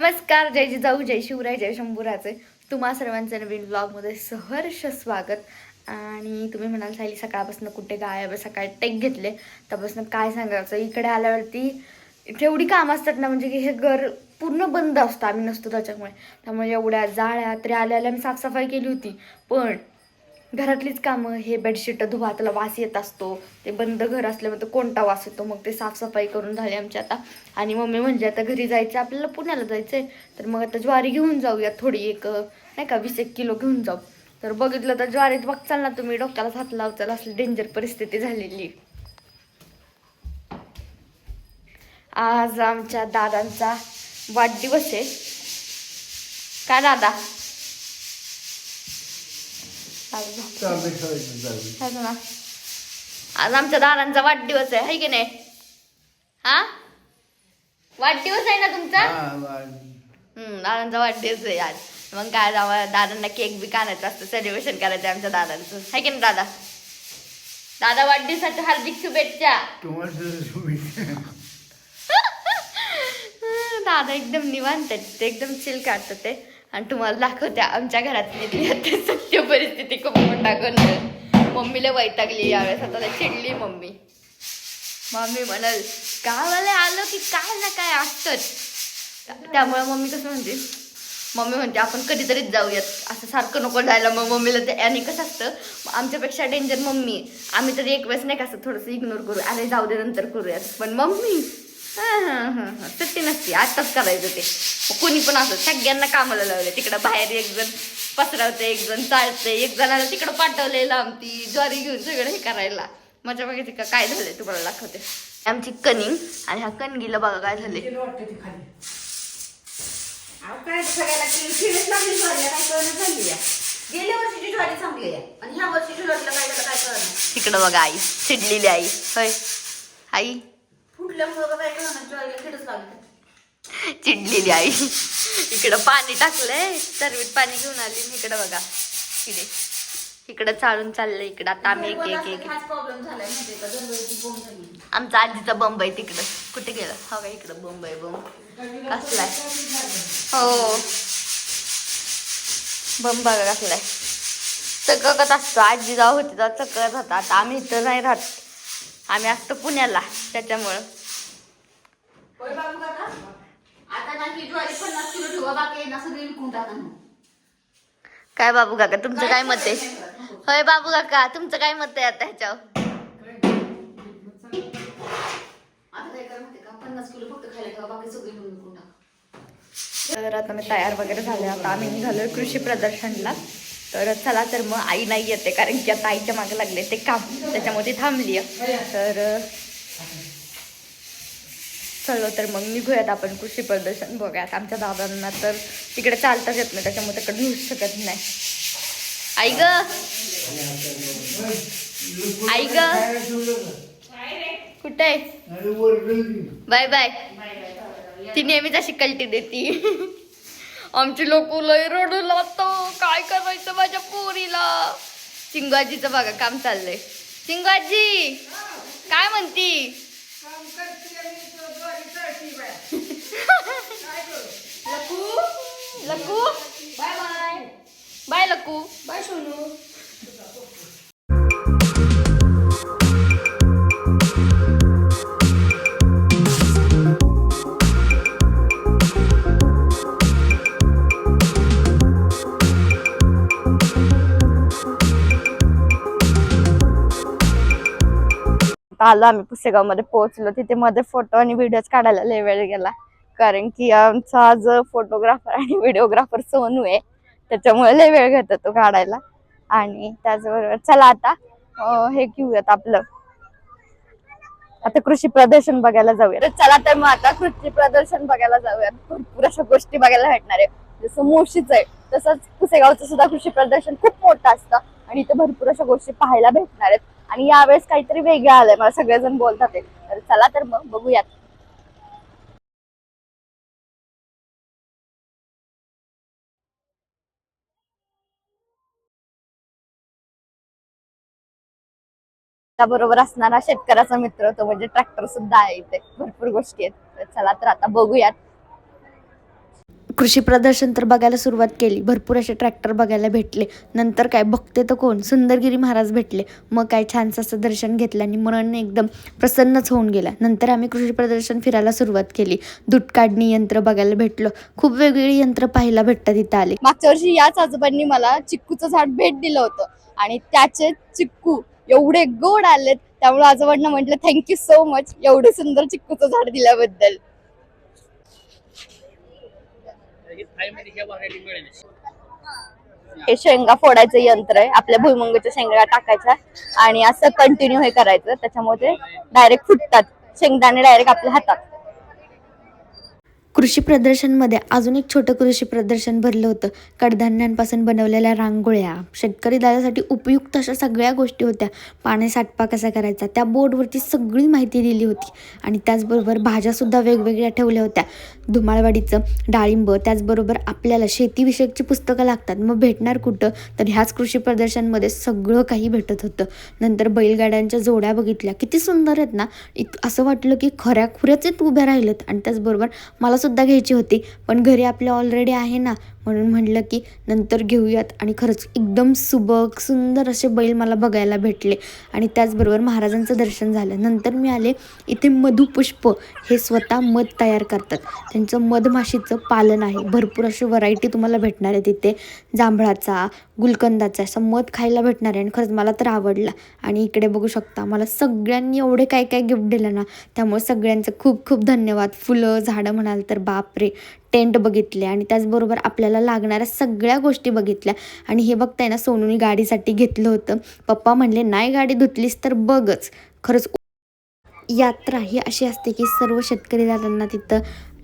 नमस्कार जय जिजाऊ जय शिवराय जय शंभूराचे तुम्हा सर्वांचं नवीन ब्लॉगमध्ये सहर्ष स्वागत. आणि तुम्ही म्हणाल सायली सकाळपासून कुठे गायब सकाळी टेक घेतले. त्यापासून काय सांगायचं? इकडे आल्यावरती जेवढी कामं असतात ना म्हणजे की हे घर पूर्ण बंद असतं. आम्ही नसतो त्याच्यामुळे. त्यामुळे एवढ्या जाळ्या तरी आल्या आल्या मी साफसफाई केली होती. पण घरातलीच कामं हे बेडशीट धुवा त्याला वास येत असतो. ते बंद घर असल्यामुळे तर कोणता वास येतो? मग ते साफसफाई करून झाली आमची आता. आणि मम्मी म्हणजे आता घरी जायचं आपल्याला पुण्याला जायचं आहे तर मग आता ज्वारी घेऊन जाऊया थोडी एक नाही का वीस एक किलो घेऊन जाऊ. तर बघितलं तर ज्वारीत बघचाल ना तुम्ही डोक्याला हात लावचाल असली डेंजर परिस्थिती झालेली. आज आमच्या दादांचा वाढदिवस आहे. काय दादा? ना आज आमच्या दादांचा वाढदिवस आहे हाय की नाही? हा? वाढदिवस आहे ना तुमचा? हा, हम्म दादांचा वाढदिवस आहे आज. मग काय जावं दादांना केक बी आणायचं असतं सेलिब्रेशन करायचं आमच्या दादांचं. हाय की नाही दादा? दादा वाढदिवसाच्या हार्दिक शुभेच्छा. दादा एकदम निवांत आहेत ते एकदम चिल काढतात ते. आणि तुम्हाला दाखवते आमच्या घरातली ते सत्य परिस्थिती खूप मोठा गोंधळ मम्मीला वैतागली यावेळेस आता चिडली मम्मी. मम्मी म्हणाल गावाला आलो की काय ना काय असतंच. त्यामुळे मम्मी कसं म्हणते मम्मी म्हणते आपण कधीतरीच जाऊयात. असं सारखं नको जायला. मग मम्मीला ते आणि कसं असतं आमच्यापेक्षा डेंजर मम्मी. आम्ही तरी एक वेळेस नाही का असं थोडंसं इग्नोर करू अरे जाऊ दे नंतर करूयात. पण मम्मी हां हां हां हां सुट्टी नसती आत्ताच करायचं ते. कोणी पण असं सगळ्यांना कामाला लावले तिकडं बाहेर एक जण पसरवते एक जण चालते एक जणाला तिकडं पाठवले लांबती ज्वारी घेऊन सगळं हे करायला. मजा बघायची का? काय झालंय तुम्हाला दाखवते. आमची कनिंग आणि ह्या कणगीला बघा काय झाले. गेल्या वर्षीची ज्वारी चांगली आहे. आणि ह्या वर्षीची ज्वारीला काय झालं काय कळणं? तिकडं बघा आई चिडलेली आई. होय. आई फुटल्यामुळं काय कळणं ज्वारीला किडच लागलं चिडलेली आई. इकडं पाणी टाकलंय. सर्वीत पाणी घेऊन आली आणि इकडं बघा. इकडे. इकडं चालून चाललंय इकडं. आता आम्ही एक एक एक हाच प्रॉब्लेम झालाय का? दरवेळेची बोंब झाली. आमचा आजीचा बंब आहे तिकडं. कुठे गेलं? हो का इकडं बंब आहे बंब कसलाय? हो. बंब बघा कसलाय. चककत असतो. आजी जाऊ होती तेव्हा चकत होता. आता आम्ही इथं नाही राहत. आम्ही असतो पुण्याला. त्याच्यामुळं. होय बाबू काका? आता ना ज्वारी पन्नास किलो ठेवा बाकी आहे ना सगळी विकून टाका ना. काय बाबू काका तुमचं काय मत आहे? होय बाबू काका तुमचं काय मत आहे आता ह्याच्यावर? आता काय करा माहिती का? पन्नास किलो फक्त खायला ठेवा बाकी सगळी मिळून विकून टाका. तर आता मी तयार वगैरे झाले. आता आम्ही निघालोय कृषी प्रदर्शनला. तर चला तर मग आई नाही येते कारण की आता आईच्या मागे लागले ते काम. त्याच्यामध्ये थांबली आहे. तर चलो तर मग निघूयात आपण कृषी प्रदर्शन बघूयात. आमच्या दादांना तर तिकडे चालताच येत नाही त्याच्यामुळे तिकडे निघू शकत नाही. आई ग! आई ग! कुठे आहे? Bye bye. ती नेहमीच अशी कल्टी देती. आमची लोक लय रडू लागतो काय करायचं माझ्या पोरीला? चिंगाजीचं बघा काम चाललंय. चिंगाजी काय म्हणती? Laku? Laku? Bye bye bye Laku. Bye Sonu. आलो आम्ही पुसेगावमध्ये पोहोचलो. तिथे मध्ये फोटो आणि व्हिडिओज काढायला लय वेळ गेला. कारण की आमचा आज फोटोग्राफर आणि व्हिडिओग्राफर सोनू आहे. त्याच्यामुळे लय वेळ घेतो तो काढायला. आणि त्याचबरोबर चला आता हे घेऊयात आपलं. आता कृषी प्रदर्शन बघायला जाऊया. तर चला तर मग आता कृषी प्रदर्शन बघायला जाऊयात. भरपूर अशा गोष्टी बघायला भेटणार आहे जसं मोशीच आहे तसंच पुसेगावचं सुद्धा कृषी प्रदर्शन खूप मोठं असतं. आणि इथे भरपूर अशा गोष्टी पाहायला भेटणार आहेत. आणि यावेळेस काहीतरी वेगळं आलंय. मला सगळेजण बोलतात तर चला तर मग बघूयात. त्याबरोबर असणारा शेतकऱ्याचा मित्र तो म्हणजे ट्रॅक्टर सुद्धा आहे इथे. भरपूर गोष्टी आहेत. चला तर आता बघूयात. कृषी प्रदर्शन तर बघायला सुरुवात केली. भरपूर असे ट्रॅक्टर बघायला भेटले. नंतर काय बघते तर कोण? सुंदरगिरी महाराज भेटले. मग काय छानसं असं दर्शन घेतलं आणि मन एकदम प्रसन्नच होऊन गेला. नंतर आम्ही कृषी प्रदर्शन फिरायला सुरुवात केली. दूध काढणी यंत्र बघायला भेटलं. खूप वेगवेगळी यंत्र पाहायला भेटतात इथं आले. मागच्या वर्षी याच आजोबांनी मला चिक्कूचं झाड भेट दिलं होतं. आणि त्याचे चिक्कू एवढे गोड आलेत. त्यामुळे आजोबांना म्हटलं थँक्यू सो मच एवढं सुंदर चिक्कूचं झाड दिल्याबद्दल. हे शेंगा फोडायचं यंत्र आहे. आपल्या भुईमुंगच्या शेंगा टाकायच्या आणि असं कंटिन्यू हे करायचं. त्याच्यामुळे ते डायरेक्ट फुटतात. शेंगदाणे डायरेक्ट आपल्या हातात. कृषी प्रदर्शनमध्ये अजून एक छोटं कृषी प्रदर्शन भरलं होतं. कडधान्यांपासून बनवलेल्या रांगोळ्या. शेतकरी दादासाठी उपयुक्त अशा सगळ्या गोष्टी होत्या. पाणी साठपा कसा करायचा? त्या बोर्डवरती सगळी माहिती दिली होती. आणि त्याचबरोबर भाज्यासुद्धा वेगवेगळ्या ठेवल्या होत्या. धुमाळवाडीचं डाळिंब त्याचबरोबर आपल्याला शेतीविषयकची पुस्तकं लागतात. मग भेटणार कुठं? तर ह्याच कृषी प्रदर्शनमध्ये सगळं काही भेटत होतं. नंतर बैलगाड्यांच्या जोड्या बघितल्या. किती सुंदर आहेत ना? इत असं वाटलं की खऱ्या खुऱ्याच उभ्या राहिलेत. आणि त्याचबरोबर मला सुद्धा घ्यायची होती. पण घरी आपल्या ऑलरेडी आहे ना म्हणून म्हणलं की नंतर घेऊयात. आणि खरंच एकदम सुबक सुंदर असे बैल मला बघायला भेटले. आणि त्याचबरोबर महाराजांचं दर्शन झालं. नंतर मी आले इथे मधुपुष्प. हे स्वतः मध तयार करतात. त्यांचं मधमाशीचं पालन आहे. भरपूर अशी व्हरायटी तुम्हाला भेटणार आहे तिथे. जांभळाचा गुलकंदाचा असं मध खायला भेटणार आहे. आणि खरंच मला तर आवडला. आणि इकडे बघू शकता मला सगळ्यांनी एवढे काय काय गिफ्ट दिलं ना त्यामुळे सगळ्यांचं खूप खूप धन्यवाद. फुलं झाडं म्हणाल तर बापरे! टेंट बघितले आणि त्याचबरोबर आपल्याला लागणाऱ्या सगळ्या गोष्टी बघितल्या. आणि हे बघताय ना सोनूनी गाडीसाठी घेतलं होतं. पप्पा म्हणले नाही गाडी धुतलीस तर बघच. खरंच यात्रा ही अशी असते की सर्व शेतकरी दादांना तिथं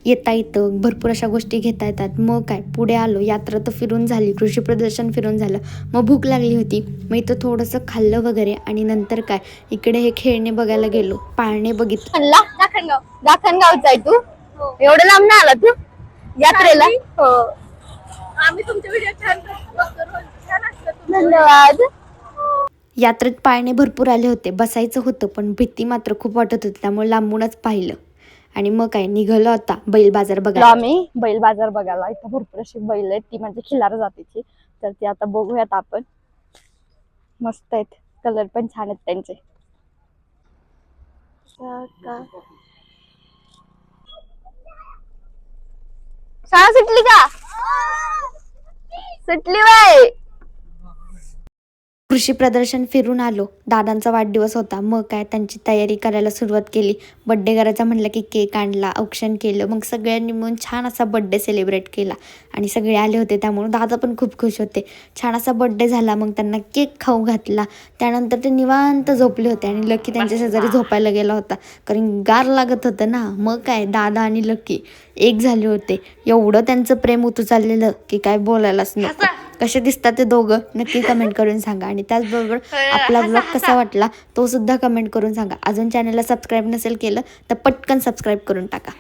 येता येतं भरपूर अशा गोष्टी घेता येतात. मग काय पुढे आलो यात्रा तर फिरून झाली कृषी प्रदर्शन फिरून झालं. मग भूक लागली होती. मग इथं थोडंसं खाल्लं वगैरे आणि नंतर काय इकडे हे खेळणे बघायला गेलो पाळणे बघितलं. दाखनगाव दाखनगावचा आहे तू? एवढं लांब ना आला तू? यात्रेला? हो. आम्ही तुमचे व्हिडिओ छान बघतो. रोज. छान असतं तुमचं. धन्यवाद. यात्रेत पाळणे भरपूर आले होते. बसायचं होतं पण भीती मात्र खूप वाटत होती. त्यामुळे लांबूनच पाहिलं. आणि मग काय निघालो आता. बैल बाजार बघायला. आम्ही. बैल बाजार बघायला. इथं भरपूर अशी बैल आहेत. ती म्हणजे खिलार जातीची. तर ती आता बघूयात आपण. मस्त आहेत. कलर पण छान आहेत त्यांचे. शाळा सुटली का? सुटली बाय कृषी प्रदर्शन फिरून आलो. दादांचा वाढदिवस होता. मग काय? त्यांची तयारी करायला सुरुवात केली. बड्डे करायचा म्हणलं की केक आणला औक्षण केलं. मग सगळ्यांनी मिळून छान असा बड्डे सेलिब्रेट केला. आणि सगळे आले होते त्यामुळे दादा पण खूप खुश होते. छान असा बड्डे झाला. मग त्यांना केक खाऊ घातला. त्यानंतर ते निवांत झोपले होते आणि लकी त्यांच्या शेजारी झोपायला गेला होता. कारण गार लागत होतं ना. मग काय? दादा आणि लकी एक झाले होते. एवढं त्यांचं प्रेम उतू चाललेलं की काय बोलायलाच नको. कसे दिसतात ते दोघं नक्की कमेंट करून सांगा. आणि त्याचबरोबर आपला ब्लॉग कसा वाटला तो सुद्धा कमेंट करून सांगा. अजून चॅनलला सबस्क्राईब नसेल केलं तर पटकन सबस्क्राईब करून टाका.